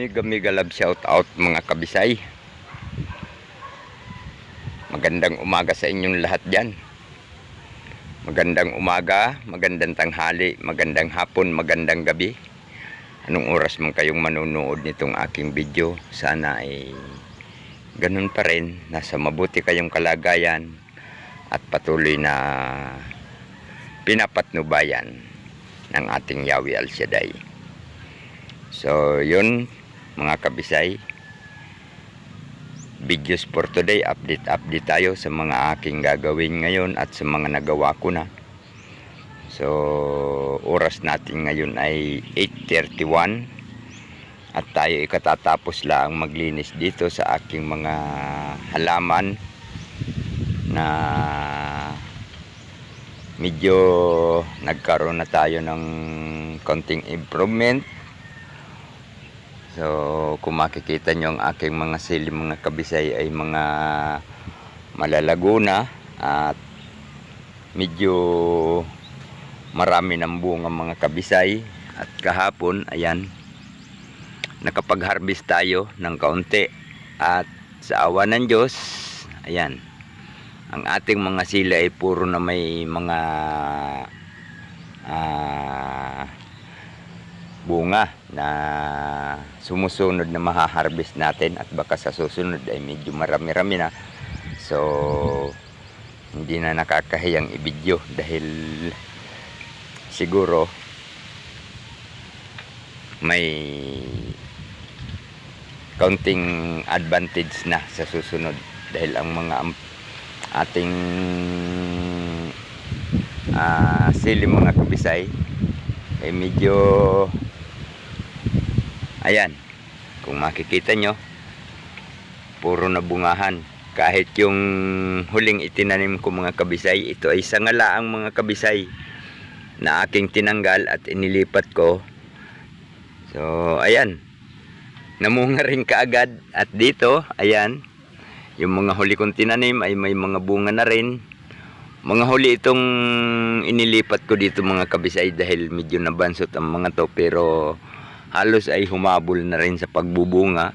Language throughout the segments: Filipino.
Mega mega love shout out mga kabisay. Magandang umaga sa inyong lahat dyan. Magandang umaga, magandang tanghali, magandang hapon, magandang gabi. Anong oras man kayong manunood nitong aking video, sana ay ganun pa rin, nasa mabuti kayong kalagayan at patuloy na pinapatnubayan ng ating Yahweh Al Shaddai. So, yun mga kabisay. Videos for today, update update tayo sa mga aking gagawin ngayon at sa mga nagawa ko na. So, oras natin ngayon ay 8.31 at tayo ikatatapos lang maglinis dito sa aking mga halaman na medyo nagkaroon na tayo ng konting improvement So, kung makikita nyo ang aking mga sili, mga kabisay ay mga malalago na at medyo marami ng bunga mga kabisay. At kahapon, ayan, nakapag-harvest tayo ng kaunti. At sa awa ng Diyos, ayan, ang ating mga sila ay puro na may mga ah bunga na sumusunod na mahaharvest natin at baka sa susunod ay medyo marami-rami na. So hindi na nakakahiyang ibidyo dahil siguro may kaunting advantage na sa susunod dahil ang mga ating ah sili mga kabisay ay medyo ayan. Kung makikita nyo puro na bungahan. Kahit yung huling itinanim ko mga kabisay ito ay sangala ang mga kabisay na aking tinanggal at inilipat ko. So ayan. Namunga rin kaagad. At dito ayan yung mga huli kong tinanim ay may mga bunga na rin. Mga huli itong inilipat ko dito mga kabisay dahil medyo nabansot ang mga to pero halos ay humabol na rin sa pagbubunga.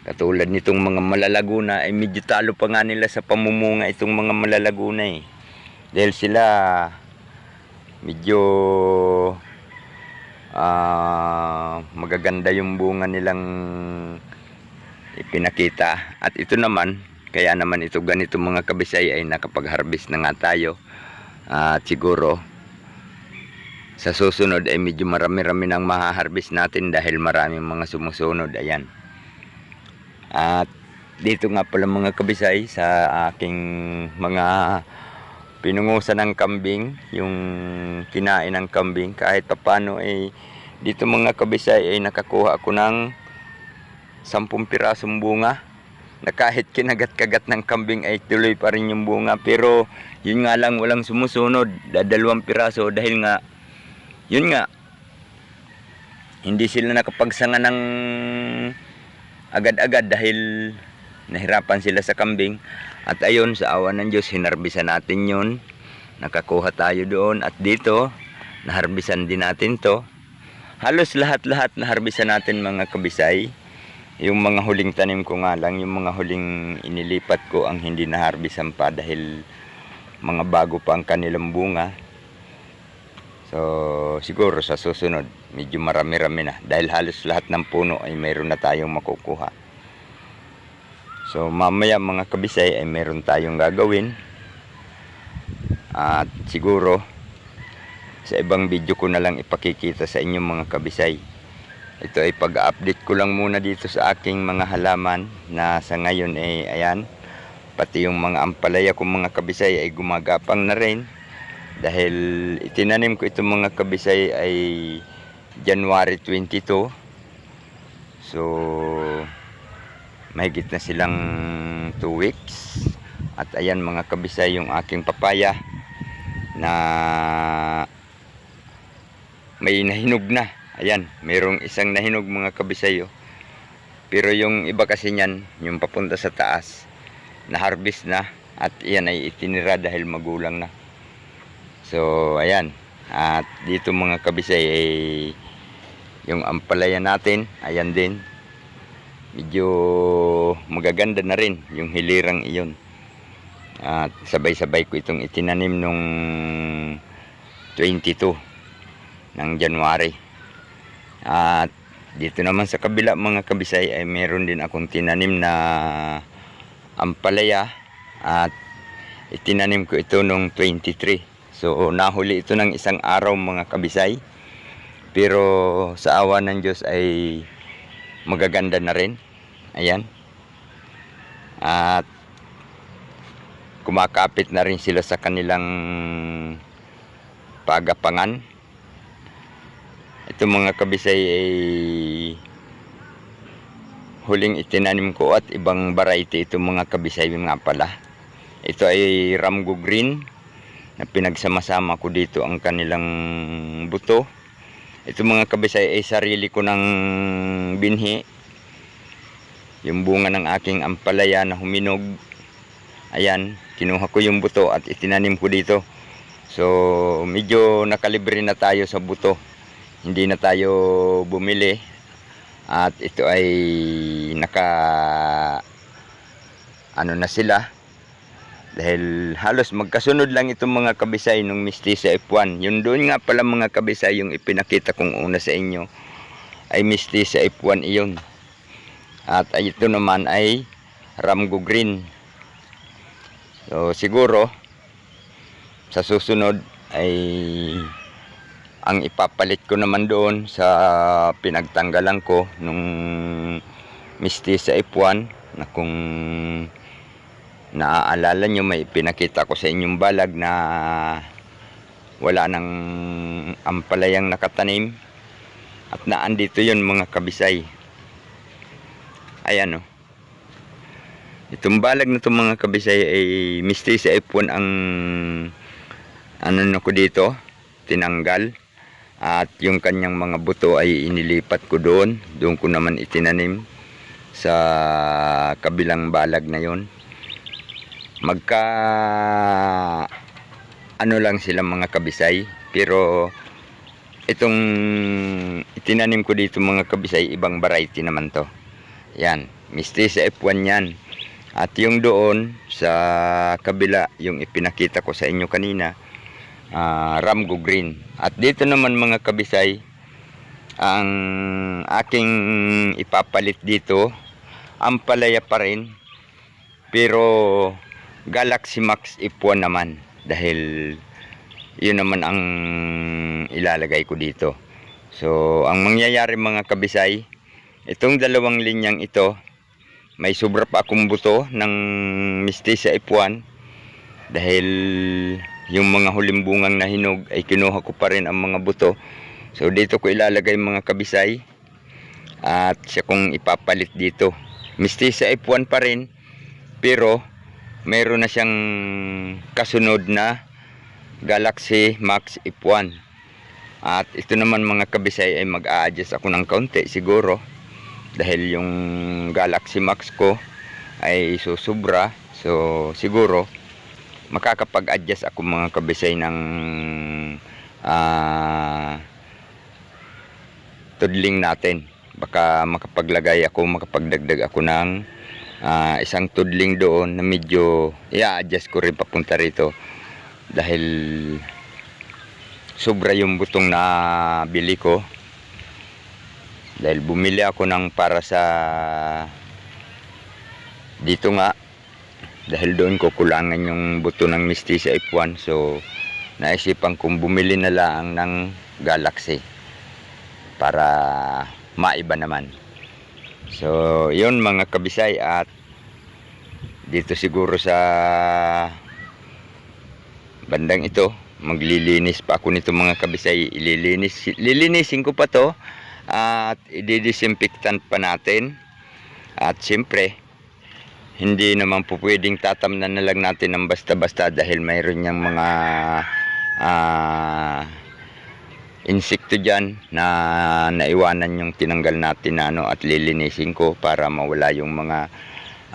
Katulad nitong mga malalaguna ay medyo talo pa nga nila sa pamumunga itong mga malalaguna eh. Dahil sila medyo ah, magaganda yung bunga nilang ipinakita. At ito naman, kaya naman ito ganito mga kabisay ay nakapag-harvest na nga tayo. At siguro sa susunod ay medyo marami-rami nang mahaharvest natin dahil maraming mga sumusunod. Ayan. At dito nga pala mga kabisay sa aking mga pinungusan ng kambing, yung kinain ng kambing kahit paano ay dito mga kabisay ay nakakuha ako ng 10 pirasong bunga na kahit kinagat-kagat ng kambing ay tuloy pa rin yung bunga pero yun nga lang walang sumusunod dadalawang piraso dahil nga yun nga. Hindi sila nakapagsanga ng agad-agad dahil nahirapan sila sa kambing. At ayon sa awa ng Diyos hinarbisan natin yun. Nakakuha tayo doon. At dito naharbisan din natin to. Halos lahat-lahat naharbisan natin mga kabisay. Yung mga huling tanim ko nga lang, yung mga huling inilipat ko ang hindi naharbisan pa dahil mga bago pa ang kanilang bunga. So, siguro sa susunod, medyo marami-rami na dahil halos lahat ng puno ay mayroon na tayong makukuha. So, mamaya mga kabisay ay mayroon tayong gagawin. At siguro, sa ibang video ko na lang ipakikita sa inyong mga kabisay ito ay pag-update ko lang muna dito sa aking mga halaman na sa ngayon ay ayan pati yung mga ampalaya kong mga kabisay ay gumagapang na rin dahil itinanim ko itong mga kabisay ay January 22 so mahigit na silang 2 weeks at ayan mga kabisay yung aking papaya na may nahinog na Ayan, mayroong isang nahinog mga kabisayo. Pero yung iba kasi niyan, yung papunta sa taas, na-harvest na at iyan ay itinira dahil magulang na. So, ayan. At dito mga kabisay ay yung ampalaya natin, ayan din. medyo magaganda na rin yung hilirang iyon. At sabay-sabay ko itong itinanim nung 22 ng January. At dito naman sa kabila mga kabisay ay meron din akong tinanim na ampalaya at itinanim ko ito nung 23. So nahuli ito ng isang araw mga kabisay. Pero sa awa ng Diyos ay magaganda na rin. Ayan. At kumakapit na rin sila sa kanilang pagapangan. Ito mga kabisay ay huling itinanim ko at ibang variety ito mga kabisay nga pala. Ito ay Ramgo Green na pinagsama-sama ko dito ang kanilang buto. Ito mga kabisay ay sarili ko ng binhi. Yung bunga ng aking ampalaya na huminog. Ayan, kinuha ko yung buto at itinanim ko dito. So, medyo nakalibre na tayo sa buto. Hindi na tayo bumili. At ito ay naka ano na sila. Dahil halos magkasunod lang itong mga kabisay nung Mistisa F1. Yun doon nga pala mga kabisay yung ipinakita kong una sa inyo ay Mistisa F1 iyon. At ito naman ay Ramgo Green. So siguro sa susunod ay ang ipapalit ko naman doon sa pinagtanggalan ko nung Mistisa F1 na kung naaalala nyo may pinakita ko sa inyong balag na wala nang ampalayang nakatanim. At naandito yun mga kabisay. Ayan o itong balag na itong mga kabisay ay Mistisa F1 ang ano na ko dito tinanggal. At yung kanyang mga buto ay inilipat ko doon. Doon ko naman itinanim sa kabilang balag na yon magka ano lang sila mga kabisay pero itong itinanim ko dito mga kabisay ibang variety naman to. Yan Mistisa F1 yan. At yung doon sa kabila yung ipinakita ko sa inyo kanina ah, Ramgo Green. At dito naman mga kabisay ang aking ipapalit dito ang palaya pa rin. Pero Galaxy Max F1 naman dahil yun naman ang ilalagay ko dito. So, ang mangyayari mga kabisay, itong dalawang linyang ito, may sobra pa akong buto ng Mistisa F1 dahil yung mga huling bungang nahinog ay kinuha ko pa rin ang mga buto. So, dito ko ilalagay mga kabisay at siya kong ipapalit dito. Mistisa F1 pa rin pero meron na siyang kasunod na Galaxy Max F1 at ito naman mga kabisay ay mag-a-adjust ako ng kaunti siguro. Dahil yung Galaxy Max ko ay susubra so siguro makakapag-adjust ako mga kabisay ng ah tudling natin. Baka makapaglagay ako makapagdagdag ako ng ah, isang tudling doon na medyo i-adjust ko rin papunta rito dahil sobra yung butong na bili ko. Dahil bumili ako ng para sa dito nga. Dahil doon ko kulangan yung buto ng Mistisa F1 so naisipan kong bumili na lang ng Galaxy para maiba naman So, yun mga kabisay at dito siguro sa bandang ito, maglilinis pa ako nito mga kabisay. Ililinis, lilinisin ko pa to at i-disinfectant pa natin. At siyempre, hindi naman po pwedeng tatamnan na lang natin ng basta-basta dahil mayroon niyang mga ah insekto dyan na naiwanan yung tinanggal natin na ano at lilinisin ko para mawala yung mga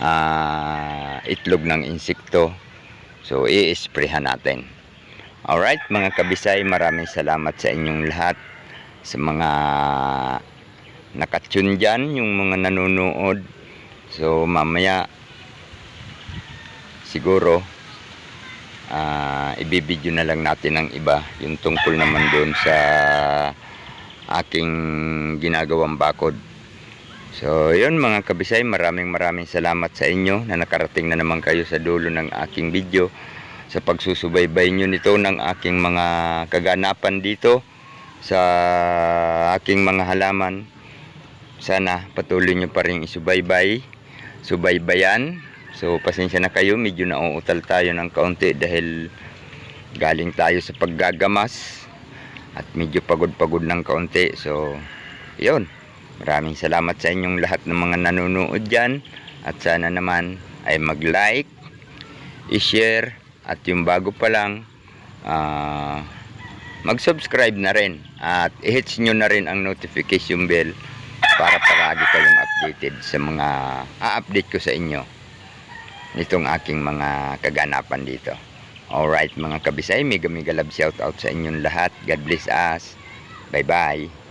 ah, itlog ng insekto. So i-sprayhan natin. Alright mga kabisay maraming salamat sa inyong lahat. Sa mga nakatune dyan, yung mga nanonood. So mamaya siguro ah ibibideo na lang natin ng iba yung tungkol naman doon sa aking ginagawang bakod. So, yun mga kabisay, maraming maraming salamat sa inyo na nakarating na naman kayo sa dulo ng aking video sa pagsusubaybay nyo nito ng aking mga kaganapan dito sa aking mga halaman. Sana patuloy nyo pa rin isubaybay, subaybayan. So, pasensya na kayo, medyo nauutal tayo ng kaunti dahil galing tayo sa paggagamas at medyo pagod-pagod ng kaunti. So, yun. Maraming salamat sa inyong lahat ng mga nanonood dyan. At sana naman ay mag-like, i-share, at yung bago pa lang, ah, mag-subscribe na rin. At i-hits nyo na rin ang notification bell para palagi kayong updated sa mga a-update ko sa inyo nitong aking mga kaganapan dito. Alright mga kabisay, mega mega love shout out sa inyong lahat. God bless us. Bye bye.